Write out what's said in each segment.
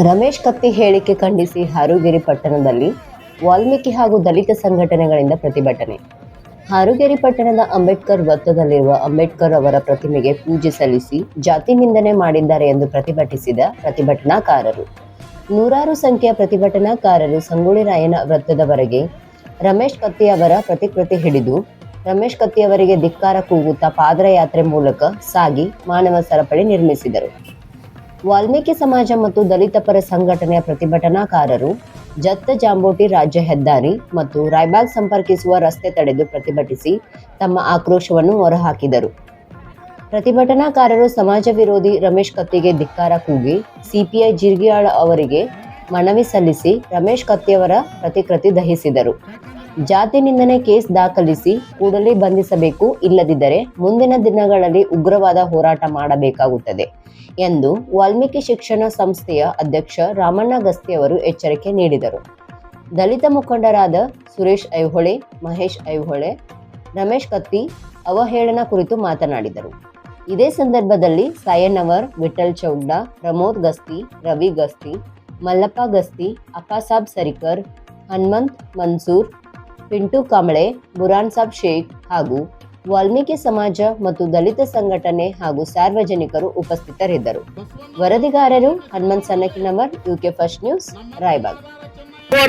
ರಮೇಶ್ ಕತ್ತಿ ಹೇಳಿಕೆ ಖಂಡಿಸಿ ಹಾರುಗೆರೆ ಪಟ್ಟಣದಲ್ಲಿ ವಾಲ್ಮೀಕಿ ಹಾಗೂ ದಲಿತ ಸಂಘಟನೆಗಳಿಂದ ಪ್ರತಿಭಟನೆ. ಹಾರುಗೆರೆ ಪಟ್ಟಣದ ಅಂಬೇಡ್ಕರ್ ವೃತ್ತದಲ್ಲಿರುವ ಅಂಬೇಡ್ಕರ್ ಅವರ ಪ್ರತಿಮೆಗೆ ಪೂಜೆ ಸಲ್ಲಿಸಿ ಜಾತಿ ನಿಂದನೆ ಮಾಡಿದ್ದಾರೆ ಎಂದು ಪ್ರತಿಭಟಿಸಿದ ಪ್ರತಿಭಟನಾಕಾರರು. ನೂರಾರು ಸಂಖ್ಯೆಯ ಪ್ರತಿಭಟನಾಕಾರರು ಸಂಗೊಳ್ಳಿ ರಾಯನ ವೃತ್ತದವರೆಗೆ ರಮೇಶ್ ಕತ್ತಿ ಅವರ ಪ್ರತಿಕೃತಿ ಹಿಡಿದು ರಮೇಶ್ ಕತ್ತಿಯವರಿಗೆ ಧಿಕ್ಕಾರ ಕೂಗುತ್ತಾ ಪಾದಯಾತ್ರೆ ಮೂಲಕ ಸಾಗಿ ಮಾನವ ಸರಪಳಿ ನಿರ್ಮಿಸಿದರು. ವಾಲ್ಮೀಕಿ ಸಮಾಜ ಮತ್ತು ದಲಿತ ಪರ ಸಂಘಟನೆಯ ಪ್ರತಿಭಟನಾಕಾರರು, ಜತ್ತ ಜಾಂಬೋಟಿ ರಾಜ್ಯ ಹೆದ್ದಾರಿ ಮತ್ತು ರಾಯ್ಬಾಗ್ ಸಂಪರ್ಕಿಸುವ ರಸ್ತೆ ತಡೆದು ಪ್ರತಿಭಟಿಸಿ ತಮ್ಮ ಆಕ್ರೋಶವನ್ನು ಹೊರಹಾಕಿದರು ಪ್ರತಿಭಟನಾಕಾರರು ಸಮಾಜ ವಿರೋಧಿ ರಮೇಶ್ ಕತ್ತಿಗೆ ಧಿಕ್ಕಾರ ಕೂಗಿ ಸಿಪಿಐ ಜಿರ್ಗಿಯಾಳ ಅವರಿಗೆ ಮನವಿ ಸಲ್ಲಿಸಿ ರಮೇಶ್ ಕತ್ತಿಯವರ ಪ್ರತಿಕೃತಿ ದಹಿಸಿದರು. ಜಾತಿ ನಿಂದನೆ ಕೇಸ್ ದಾಖಲಿಸಿ ಕೂಡಲೇ ಬಂಧಿಸಬೇಕು ಇಲ್ಲದಿದ್ದರೆ ಮುಂದಿನ ದಿನಗಳಲ್ಲಿ ಉಗ್ರವಾದ ಹೋರಾಟ ಮಾಡಬೇಕಾಗುತ್ತದೆ ಎಂದು ವಾಲ್ಮೀಕಿ ಶಿಕ್ಷಣ ಸಂಸ್ಥೆಯ ಅಧ್ಯಕ್ಷ ರಾಮಣ್ಣ ಗಸ್ತಿ ಅವರು ಎಚ್ಚರಿಕೆ ನೀಡಿದರು. ದಲಿತ ಮುಖಂಡರಾದ ಸುರೇಶ್ ಐಹೊಳೆ, ಮಹೇಶ್ ಐಹೊಳೆ, ರಮೇಶ್ ಕತ್ತಿ ಅವಹೇಳನ ಕುರಿತು ಮಾತನಾಡಿದರು. ಇದೇ ಸಂದರ್ಭದಲ್ಲಿ ಸಾಯಣ್ಣವರ್ ವಿಠಲ್ ಚೌಡ್ಡ ಪ್ರಮೋದ್ ಗಸ್ತಿ, ರವಿ ಗಸ್ತಿ, ಮಲ್ಲಪ್ಪ ಗಸ್ತಿ, ಅಪ್ಪಾಸಾಬ್ ಸರಿಕರ್, ಹನುಮಂತ್ ಮನ್ಸೂರ್ ಪಿಂಟು ಕಾಂಬಳೆ ಬುರಾನ್ ಸಾಬ್ ಶೇಖ್ ಹಾಗೂ ವಾಲ್ಮೀಕಿ ಸಮಾಜ ಮತ್ತು ದಲಿತ ಸಂಘಟನೆ ಹಾಗೂ ಸಾರ್ವಜನಿಕರು ಉಪಸ್ಥಿತರಿದ್ದರು. ವರದಿಗಾರರು Hanumant Sannakinavar UK first news, Raybag.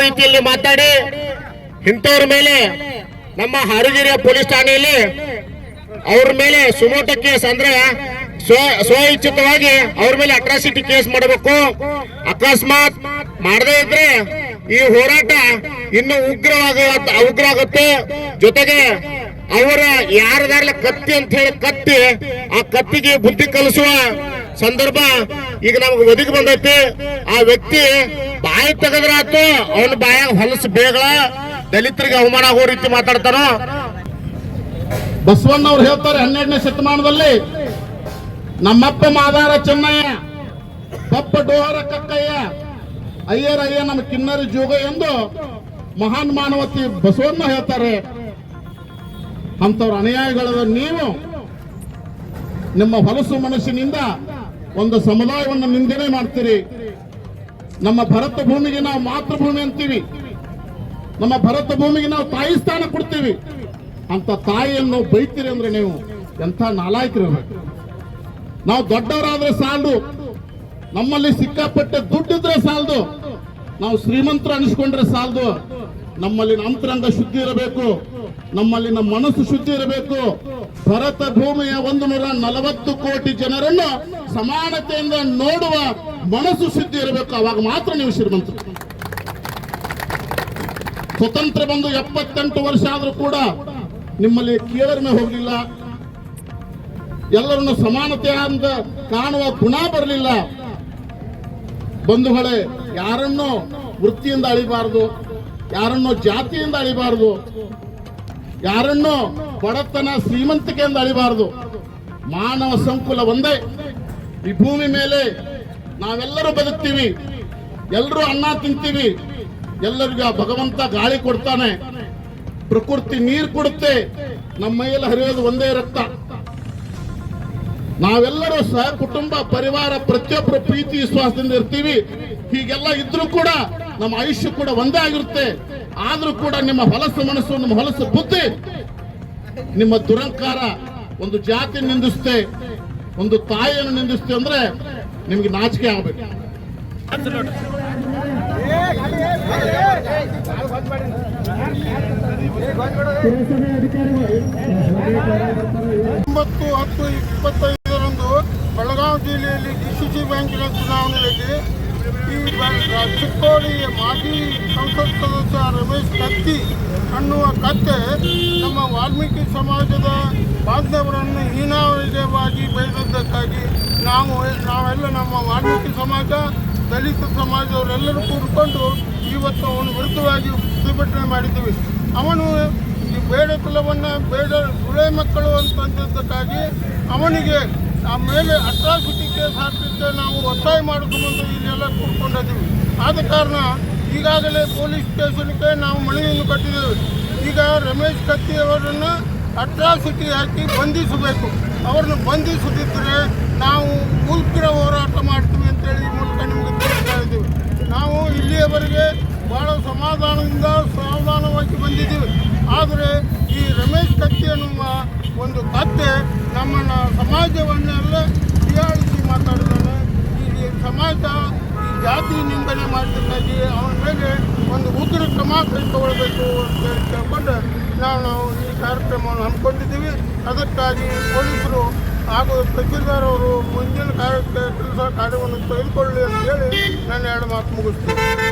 ರೀತಿಯಲ್ಲಿ ಮಾತಾಡಿ, ಇಂಥವ್ರ ಮೇಲೆ ನಮ್ಮ ಹಾರುಗಿರಿಯ ಪೊಲೀಸ್ ಠಾಣೆಯಲ್ಲಿ ಅವ್ರ ಮೇಲೆ ಸುಮೋಟ ಕೇಸ್ ಅಂದ್ರೆ ಸ್ವ ಇಚ್ಛಿತವಾಗಿ ಅವ್ರ ಮೇಲೆ ಅಟ್ರಾಸಿಟಿ ಕೇಸ್ ಮಾಡಬೇಕು. ಅಕಸ್ಮಾತ್ ಮಾಡದೇ ಇದ್ರೆ ಈ ಹೋರಾಟ ಇನ್ನು ಉಗ್ರವಾಗ ಉಗ್ರ ಆಗುತ್ತೆ ಜೊತೆಗೆ ಅವರ ಯಾರದಾರ್ಲ ಕತ್ತಿ ಅಂತ ಹೇಳಿ ಕತ್ತಿ, ಆ ಕತ್ತಿಗೆ ಬುದ್ಧಿ ಕಲಿಸುವ ಸಂದರ್ಭ ಈಗ ನಮ್ಗೆ ಒದಗಿ ಬಂದೈತಿ. ಆ ವ್ಯಕ್ತಿ ಬಾಯಿ ತೆಗೆದ್ರಾತು ಅವನ ಬಾಯಾಗ ಹೊಲಸು ಬೇಗಳ ದಲಿತರಿಗೆ ಅವಮಾನ ಆಗೋ ರೀತಿ ಮಾತಾಡ್ತಾನ. ಬಸವಣ್ಣ ಅವ್ರು ಹೇಳ್ತಾರೆ ಹನ್ನೆರಡನೇ ಶತಮಾನದಲ್ಲಿ, ನಮ್ಮಪ್ಪ ಮಾದಾರ ಚೆನ್ನಯ್ಯ ಪಪ್ಪ ಡೋಹರ ಕಕ್ಕಯ್ಯ ಅಯ್ಯರ ಅಯ್ಯ ನಮ್ಮ ಕಿನ್ನರಿ ಜೋಗ ಎಂದು ಮಹಾನ್ ಮಾನವತಿ ಬಸವಣ್ಣ ಹೇಳ್ತಾರೆ. ಅಂತವ್ರ ಅನುಯಾಯಿಗಳದ ನೀವು ನಿಮ್ಮ ಹೊಲಸು ಮನಸ್ಸಿನಿಂದ ಒಂದು ಸಮುದಾಯವನ್ನು ನಿಂದನೆ ಮಾಡ್ತೀರಿ. ನಮ್ಮ ಭರತ ಭೂಮಿಗೆ ನಾವು ಮಾತೃಭೂಮಿ ಅಂತೀವಿ. ನಮ್ಮ ಭರತ ಭೂಮಿಗೆ ನಾವು ತಾಯಿ ಸ್ಥಾನ ಕೊಡ್ತೀವಿ. ಅಂತ ತಾಯಿಯನ್ನು ಬೈತೀರಿ ಅಂದ್ರೆ ನೀವು ಎಂಥ ನಾಲಾಯ್ತಿರ ನಾವು ದೊಡ್ಡವರಾದ್ರೆ ಸಾಲದು ನಮ್ಮಲ್ಲಿ ಸಿಕ್ಕಾಪಟ್ಟೆ ದುಡ್ಡಿದ್ರೆ ಸಾಲದು. ನಾವು ಶ್ರೀಮಂತರು ಅನಿಸ್ಕೊಂಡ್ರೆ ಸಾಲದು. ನಮ್ಮಲ್ಲಿ ಅಂತರಂಗ ಶುದ್ಧಿ ಇರಬೇಕು. ನಮ್ಮಲ್ಲಿ ನಮ್ಮ ಮನಸ್ಸು ಶುದ್ಧಿ ಇರಬೇಕು. ಭರತ ಭೂಮಿಯ ಒಂದು ನೂರ ನಲವತ್ತು ಕೋಟಿ ಜನರನ್ನು ಸಮಾನತೆಯಿಂದ ನೋಡುವ ಮನಸ್ಸು ಶುದ್ಧಿ ಇರಬೇಕು. ಅವಾಗ ಮಾತ್ರ ನೀವು ಶ್ರೀಮಂತರು. ಸ್ವತಂತ್ರ ಬಂದು ಎಪ್ಪತ್ತೆಂಟು ವರ್ಷ ಆದರೂ ಕೂಡ ನಿಮ್ಮಲ್ಲಿ ಕೀಳರಿಮೆ ಹೋಗಲಿಲ್ಲ. ಎಲ್ಲರನ್ನು ಸಮಾನತೆಯಿಂದ ಕಾಣುವ ಗುಣ ಬರಲಿಲ್ಲ. ಬಂಧುಗಳೇ, ಯಾರನ್ನೋ ವೃತ್ತಿಯಿಂದ ಅಳಿಬಾರದು, ಯಾರನ್ನೋ ಜಾತಿಯಿಂದ ಅಳಿಬಾರದು, ಯಾರನ್ನೋ ಬಡತನ ಶ್ರೀಮಂತಿಕೆಯಿಂದ ಅಳಿಬಾರದು. ಮಾನವ ಸಂಕುಲ ಒಂದೇ. ಈ ಭೂಮಿ ಮೇಲೆ ನಾವೆಲ್ಲರೂ ಬದುಕ್ತೀವಿ. ಎಲ್ಲರೂ ಅನ್ನ ತಿಂತೀವಿ. ಎಲ್ಲರಿಗೂ ಆ ಭಗವಂತ ಗಾಳಿ ಕೊಡ್ತಾನೆ. ಪ್ರಕೃತಿ ನೀರು ಕೊಡುತ್ತೆ. ನಮ್ಮ ಮೈಯಲ್ಲಿ ಹರಿಯೋದು ಒಂದೇ ರಕ್ತ. ನಾವೆಲ್ಲರೂ ಸಹ ಕುಟುಂಬ ಪರಿವಾರ ಪ್ರತಿಯೊಬ್ಬರು ಪ್ರೀತಿ ವಿಶ್ವಾಸದಿಂದ ಇರ್ತೀವಿ. ಹೀಗೆಲ್ಲ ಇದ್ರೂ ಕೂಡ ನಮ್ಮ ಆಯುಷ್ಯ ಕೂಡ ಒಂದೇ ಆಗಿರುತ್ತೆ. ಆದ್ರೂ ಕೂಡ ನಿಮ್ಮ ಹೊಲಸು ಮನಸ್ಸು ನಿಮ್ಮ ಹೊಲಸು ಬುದ್ಧಿ ನಿಮ್ಮ ದುರಂಕಾರ ಒಂದು ಜಾತಿ ನಿಂದಿಸ್ತೆ ಒಂದು ತಾಯಿಯನ್ನು ನಿಂದಿಸ್ತೆ ಅಂದ್ರೆ ನಿಮ್ಗೆ ನಾಚಿಕೆ ಆಗ್ಬೇಕು. ಒಂಬತ್ತು ಹತ್ತು ಇಪ್ಪತ್ತೈದು. ಬ್ಯಾಂಕಿನ ಚುನಾವಣೆಯಲ್ಲಿ ಈ ಬ- ಚಿಕ್ಕೋಡಿ ಮಾಜಿ ಸಂಸತ್ ಸದಸ್ಯ ರಮೇಶ್ ಕತ್ತಿ ಅನ್ನುವ ಕತ್ತೆ ನಮ್ಮ ವಾಲ್ಮೀಕಿ ಸಮಾಜದ ಬಾಂಧವರನ್ನು ಹೀನಾವಾಗಿ ಬೆಳೆದದ್ದಕ್ಕಾಗಿ ನಾವು ನಾವೆಲ್ಲ ನಮ್ಮ ವಾಲ್ಮೀಕಿ ಸಮಾಜ, ದಲಿತ ಸಮಾಜದವರೆಲ್ಲರೂ ಕೂಡಿಕೊಂಡು ಇವತ್ತು ಅವನು ವಿರುದ್ಧವಾಗಿ ಪ್ರತಿಭಟನೆ ಮಾಡಿದ್ದೀವಿ. ಅವನು ಈ ಬೇಡ ಕುಲವನ್ನು, ಬೇಡ ಗುಳೆ ಮಕ್ಕಳು ಅಂತಂದದ್ದಕ್ಕಾಗಿ ಅವನಿಗೆ ಆ ಮೇಲೆ ಅಟ್ರಾಸಿಟಿ ಕೇಸ್ ಹಾಕಲಿಕ್ಕೆ ನಾವು ಒತ್ತಾಯ ಮಾಡಿಕೊಂಡು ಇಲ್ಲೆಲ್ಲ ಕೂತ್ಕೊಂಡಿದ್ದೀವಿ. ಆದ ಕಾರಣ ಈಗಾಗಲೇ ಪೊಲೀಸ್ ಸ್ಟೇಷನ್ಗೆ ನಾವು ಮನವಿಯನ್ನು ಕಟ್ಟಿದ್ದೇವೆ. ಈಗ ರಮೇಶ್ ಕತ್ತಿ ಅವರನ್ನು ಅಟ್ರಾಸಿಟಿ ಹಾಕಿ ಬಂಧಿಸಬೇಕು. ಅವರನ್ನು ಬಂಧಿಸದಿದ್ದರೆ ನಾವು ಉಲ್ಕಿರ ಹೋರಾಟ ಮಾಡ್ತೀವಿ ಅಂತೇಳಿ ಮೂಲಕ ನಿಮಗೆ ತಿಳಿಸ್ತಾ ಇದ್ದೀವಿ. ಇಲ್ಲಿಯವರೆಗೆ ಭಾಳ ಸಮಾಧಾನದಿಂದ ಸಾವಧಾನವಾಗಿ ಬಂದಿದ್ದೀವಿ. ಆದರೆ ಈ ರಮೇಶ್ ಕತ್ತಿ ಅನ್ನುವ ಒಂದು ಕತ್ತೆ ನಮ್ಮನ್ನ ಸಮಾಜವನ್ನೆಲ್ಲ ಹೀಯಾಳಿಸಿ ಮಾತಾಡಿದ್ದಾನೆ ಈ ಸಮಾಜ, ಈ ಜಾತಿ ನಿಂದನೆ ಮಾಡಿದ್ದಕ್ಕಾಗಿ ಅವನ ಮೇಲೆ ಒಂದು ಉಗ್ರ ಕ್ರಮ ಕೈಗೊಳ್ಳಬೇಕು ಅಂತ ಕೇಳ್ಕೊಂಡು ನಾವು ಈ ಕಾರ್ಯಕ್ರಮವನ್ನು ಹಮ್ಮಿಕೊಂಡಿದ್ದೀವಿ. ಅದಕ್ಕಾಗಿ ಪೊಲೀಸರು ಹಾಗೂ ತಹಸೀಲ್ದಾರ್ ಅವರು ಮುಂದಿನ ಕಾರ್ಯಕ್ಕೆ ಕೆಲಸ ಕಾರ್ಯವನ್ನು ತೆಗೆದುಕೊಳ್ಳಿ ಅಂತ ಹೇಳಿ ನನ್ನ ಎರಡು ಮಾತು ಮುಗಿಸ್ತೀನಿ.